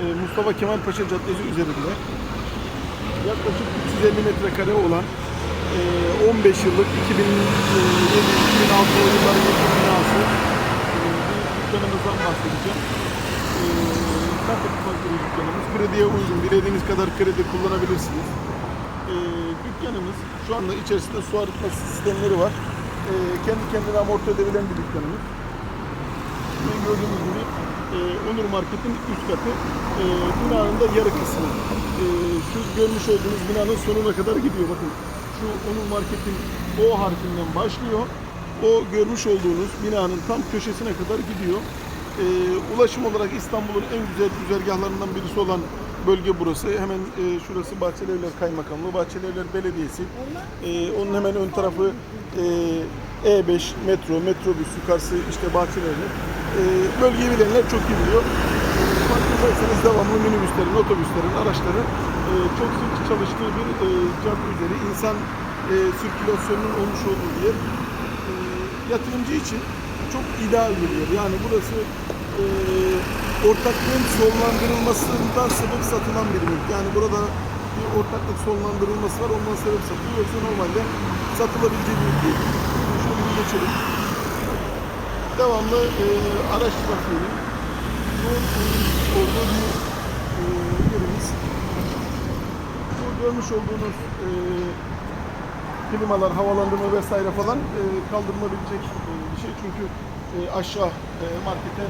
e, Mustafa Kemal Paşa Caddesi üzerinde yaklaşık 350 metrekare olan e, 15 yıllık 2007-2006 yılların yapım binası e, dükkanımızdan bahsedeceğim. E, ufak bir dükkanımız. Krediye uygun. Dilediğiniz kadar kredi kullanabilirsiniz. E, dükkanımız şu anda içerisinde su arıtma sistemleri var. E, kendi kendine amorti edebilen bir dükkanımız. Gördüğünüz gibi e, Onur Market'in üst katı e, binanın da yarı kısmı. E, şu görmüş olduğunuz binanın sonuna kadar gidiyor. Bakın şu Onur Market'in O harfinden başlıyor. O görmüş olduğunuz binanın tam köşesine kadar gidiyor. E, ulaşım olarak İstanbul'un en güzel güzergahlarından birisi olan bölge burası. Hemen e, şurası Bahçelievler Kaymakamlığı, Bahçelievler Belediyesi. E, onun hemen ön tarafı e, E5 metro, metrobüs yukarısı işte Bahçelievler. E, bölgeyi bilenler çok iyi biliyor. Farkındaysanız devamlı minibüslerin, otobüslerin, araçların e, çok sık çalıştığı bir e, cadde üzeri insan e, sirkülasyonunun olmuş olduğu bir yer. E, yatırımcı için çok ideal bir yer. Yani burası e, ortaklığın sonlandırılmasından sebep satılan bir mülk. Yani burada bir ortaklık sonlandırılması var. Ondan sebep satılıyor. Yoksa normalde satılabilecek bir mülk değil. Şöyle bir geçelim. Devamlı e, araç trafiğinin yoğun olduğu bir e, yerimiz. Bu görmüş olduğunuz e, klimalar, havalandırma vesaire falan e, kaldırılabilecek e, bir şey. Çünkü e, aşağı e, markete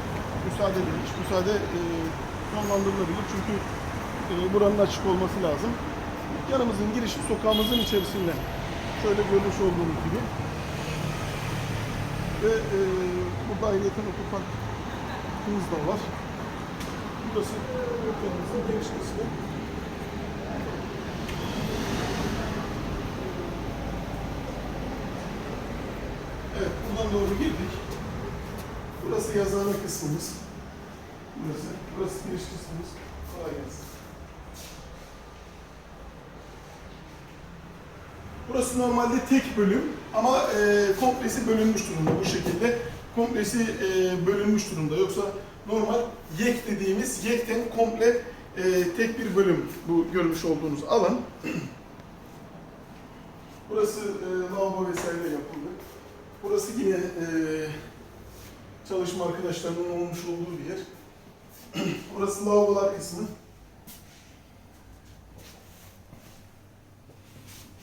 müsaade edilmiş. Müsaade e, sonlandırılabilir. Çünkü e, buranın açık olması lazım. Dükkanımızın girişi sokağımızın içerisinde. Şöyle görmüş olduğunuz gibi. Ve e, burada ayrıyeten otoparkımız da var. Burası dükkanımızın giriş kısmı. Evet, buradan doğru girdik. Burası yazıhane kısmımız. Burası, burası giriş kısmımız. Kolay gelsin. Burası normalde tek bölüm ama e, komplesi bölünmüş durumda bu şekilde. Komplesi e, bölünmüş durumda. Yoksa normal yek dediğimiz yekten komple e, tek bir bölüm bu görmüş olduğunuz alan. Burası e, lavabo vesaire yapıldı. Burası yine e, çalışma arkadaşlarının olmuş olduğu bir yer. Burası lavabolar kısmı.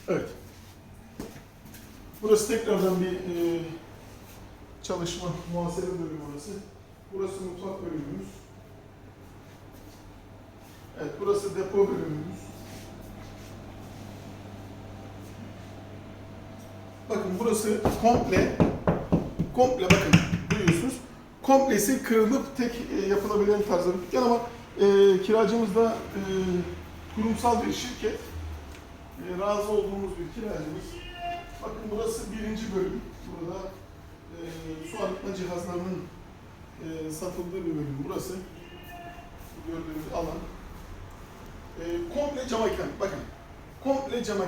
Evet. Burası tekrardan bir e, çalışma, muhasebe bölümü burası. Burası mutfak bölümümüz. Evet, burası depo bölümümüz. Bakın burası komple, komple bakın duyuyorsunuz. Komplesi kırılıp tek e, yapılabilen tarzda bir dükkan ama e, kiracımız da e, kurumsal bir şirket. E, razı olduğumuz bir kiracımız. Bakın burası birinci bölüm. Burada e, su arıtma cihazlarının e, satıldığı bir bölüm burası. Bu gördüğünüz alan. E, komple cam. Bakın. Komple cam.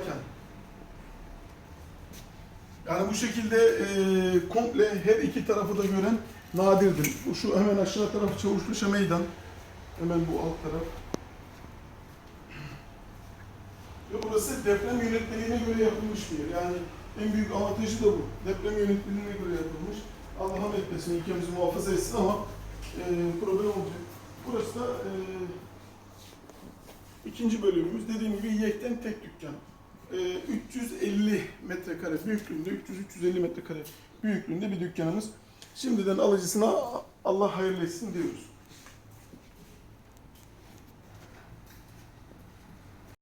Yani bu şekilde e, komple her iki tarafı da gören nadirdir. Bu şu hemen aşağı tarafı Çavuşluşa Meydan. Hemen bu alt taraf. Ve burası deprem yönetmeliğine göre yapılmış bir yer. Yani en büyük avantajı da bu. Deprem yönetmeliğine göre yapılmış. Allah rahmet etmesin, ülkemizi muhafaza etsin ama e, problem olacak. Burası da e, ikinci bölümümüz. Dediğim gibi yekten tek dükkan. E, 350 metrekare büyüklüğünde, 300-350 metrekare büyüklüğünde bir dükkanımız. Şimdiden alıcısına Allah hayırlı etsin diyoruz.